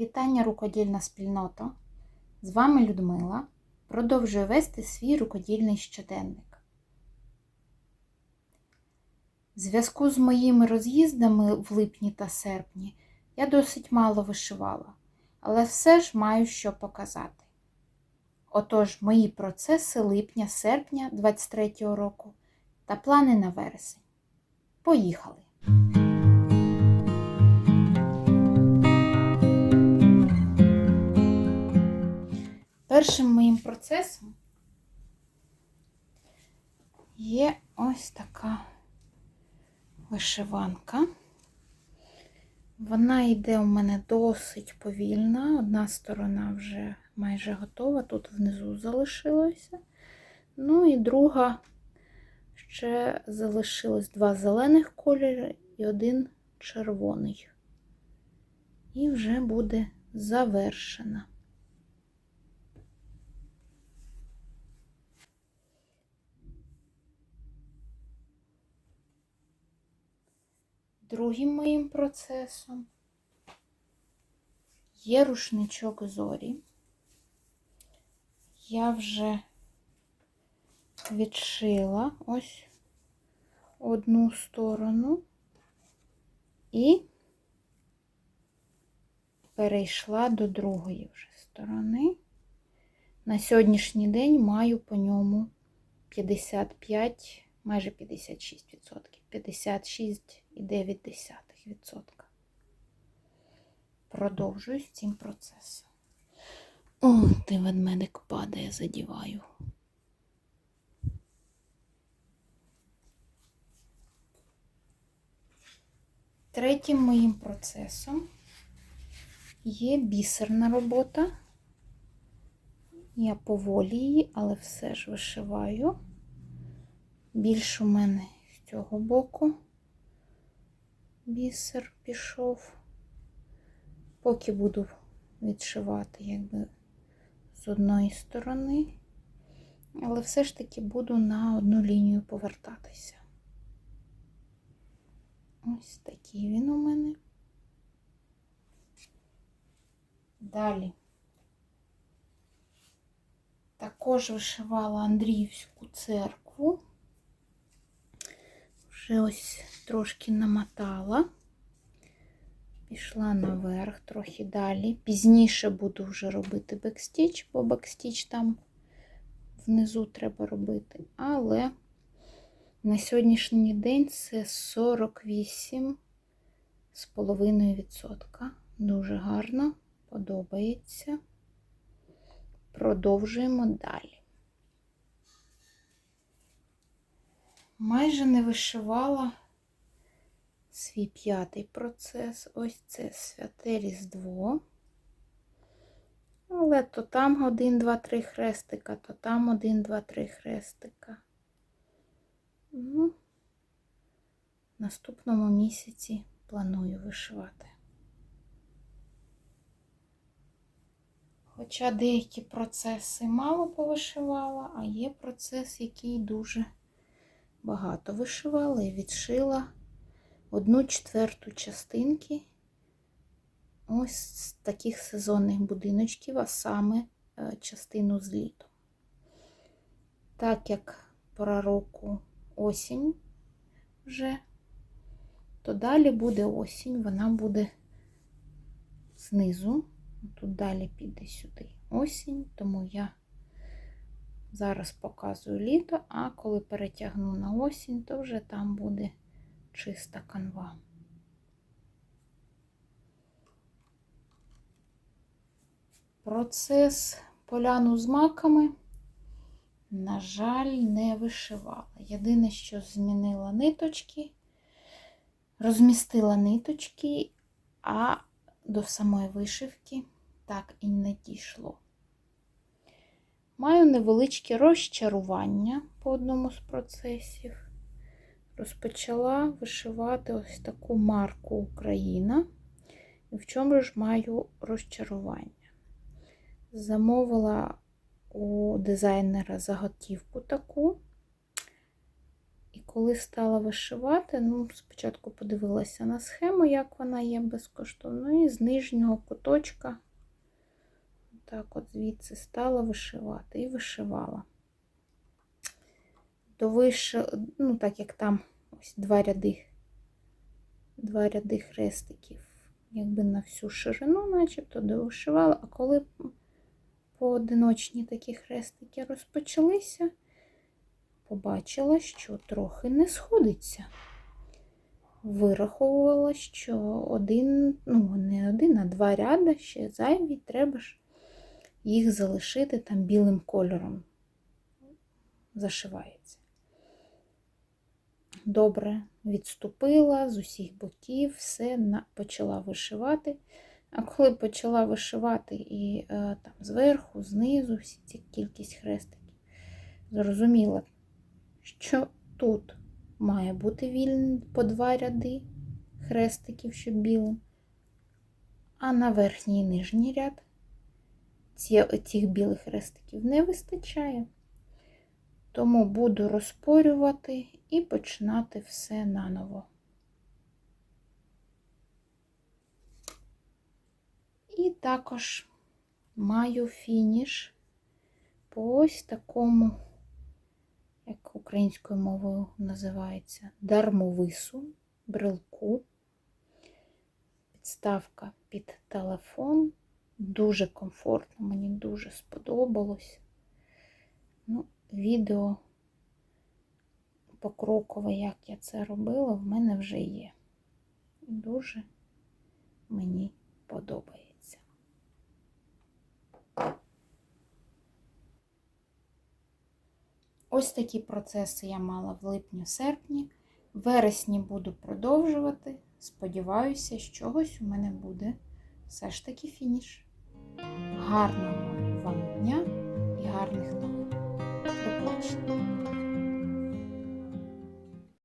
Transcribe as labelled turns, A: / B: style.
A: Вітання рукодільна спільнота! З вами Людмила. Продовжую вести свій рукодільний щоденник. В зв'язку з моїми роз'їздами в липні та серпні я досить мало вишивала, але все ж маю що показати. Отож, мої процеси липня-серпня 23 року та плани на вересень. Поїхали! Першим моїм процесом є ось така вишиванка. Вона йде у мене досить повільна. Одна сторона вже майже готова, тут внизу залишилося. Ну і друга ще залишилось два зелених кольори і один червоний. І вже буде завершена. Другим моїм процесом є рушничок зорі. Я вже відшила ось одну сторону і перейшла до другої вже сторони. На сьогоднішній день маю по ньому 55, майже 56%, 56,9%. Продовжую з цим процесом. О, ти ведмедик падає, задіваю. Третім моїм процесом є бісерна робота. Я поволі її, але все ж вишиваю. Більш у мене з цього боку бісер пішов. Поки буду відшивати, якби з одної сторони, але все ж таки буду на одну лінію повертатися. Ось такий він у мене. Далі. Також вишивала Андріївську церкву. Вже ось трошки намотала. Пішла наверх, трохи далі. Пізніше буду вже робити бекстіч, бо бекстіч там внизу треба робити. Але на сьогоднішній день це 48,5%. Дуже гарно, подобається. Продовжуємо далі. Майже не вишивала свій п'ятий процес. Ось це святе Різдво. Але то там один, два, три хрестика, то там один, два, три хрестика. Ну, в наступному місяці планую вишивати. Хоча деякі процеси мало повишивала, а є процес, який дуже багато вишивала і відшила одну четверту частинки ось з таких сезонних будиночків, а саме е, частину з літом. Так як пора року осінь вже, то далі буде осінь, вона буде знизу. Тут далі піде сюди осінь, тому я зараз показую літо, а коли перетягну на осінь, то вже там буде чиста канва. Процес поляну з маками, на жаль, не вишивала. Єдине, що змінила ниточки, розмістила ниточки, а до самої вишивки так і не дійшло. Маю невеличке розчарування по одному з процесів. Розпочала вишивати ось таку марку Україна. І в чому ж маю розчарування? Замовила у дизайнера заготівку таку. І коли стала вишивати, ну, спочатку подивилася на схему, як вона є безкоштовно, і з нижнього куточка, так от звідси стала вишивати і вишивала. До виши... ну, так як там ось два ряди, два ряди хрестиків, якби на всю ширину, начебто довишивала, а коли поодиночні такі хрестики розпочалися, побачила, що трохи не сходиться. Вираховувала, що один, ну, не один, а два ряди ще зайві, треба ж їх залишити там білим кольором. Зашивається. Добре, відступила з усіх боків, все почала вишивати. А коли почала вишивати і е, там зверху, знизу, всі ці кількість хрестиків, зрозуміла, що тут має бути вільний по два ряди хрестиків, щоб білим, а на верхній і нижній ряд ці, цих білих хрестиків не вистачає. Тому буду розпорювати і починати все наново. І також маю фініш по ось такому, як українською мовою називається, дармовису, брелку. Підставка під телефон. Дуже комфортно, мені дуже сподобалось. Ну, відео покрокове, як я це робила, в мене вже є. Дуже мені подобається. Ось такі процеси я мала в липні-серпні. Вересні буду продовжувати. Сподіваюся, з чогось у мене буде все ж таки фініш. Гарного вам дня і гарних новин. До побачення!